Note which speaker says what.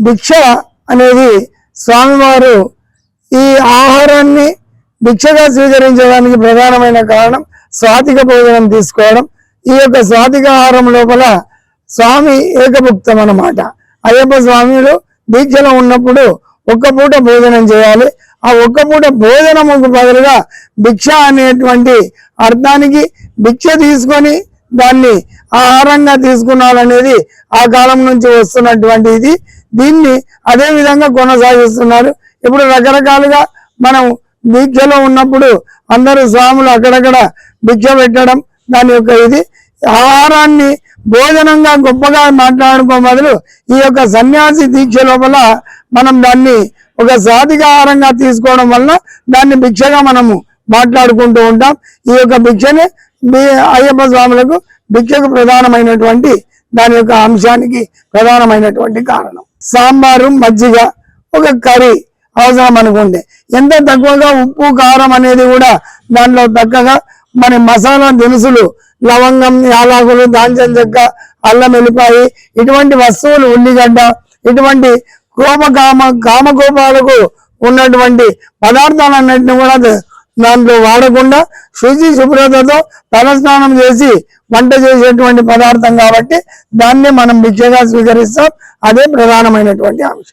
Speaker 1: భిక్ష అనేది స్వామివారు ఈ ఆహారాన్ని భిక్షగా స్వీకరించడానికి ప్రధానమైన కారణం స్వాతిక భోజనం తీసుకోవడం. ఈ యొక్క స్వాతిక ఆహారం లోపల స్వామి ఏకభుక్తం అన్నమాట. అయ్యప్ప స్వామిలు దీక్షలో ఉన్నప్పుడు ఒక్క పూట భోజనం చేయాలి. ఆ ఒక్క పూట భోజనముకు బదులుగా భిక్ష అనేటువంటి అర్థానికి భిక్ష తీసుకొని దాన్ని ఆహారంగా తీసుకున్నారనేది ఆ కాలం నుంచి వస్తున్నటువంటి ఇది దీన్ని అదే విధంగా కొనసాగిస్తున్నారు. ఇప్పుడు రకరకాలుగా మనం దీక్షలో ఉన్నప్పుడు అందరూ స్వాములు అక్కడక్కడ భిక్ష పెట్టడం దాని యొక్క ఇది. ఆహారాన్ని భోజనంగా గొప్పగా మాట్లాడుకో బదులు ఈ యొక్క సన్యాసి దీక్ష లోపల మనం దాన్ని ఒక సాధిక ఆహారంగా తీసుకోవడం వల్ల దాన్ని భిక్షగా మనము మాట్లాడుకుంటూ ఉంటాం. ఈ యొక్క భిక్షని మీ అయ్యప్ప స్వాములకు భిక్షకు ప్రధానమైనటువంటి దాని యొక్క అంశానికి ప్రధానమైనటువంటి కారణం. సాంబారు మజ్జిగ ఒక కర్రీ అవసరం అనుకుంటే ఎంత తక్కువగా ఉప్పు కారం అనేది కూడా దాంట్లో తక్కగా మన మసాలా దినుసులు లవంగం యాలాకులు దాల్చిన చెక్క అల్లం వెళ్ళిపాయి ఇటువంటి వస్తువులు ఉల్లిగడ్డ ఇటువంటి కోప కామ కామకోపాలకు ఉన్నటువంటి పదార్థాలన్నింటినీ కూడా దాంట్లో వాడకుండా శుచి శుభ్రతతో తలస్నానం చేసి వంట చేసేటువంటి పదార్థం కాబట్టి దాన్ని మనం భిక్షగా స్వీకరిస్తాం. అదే ప్రధానమైనటువంటి అంశం.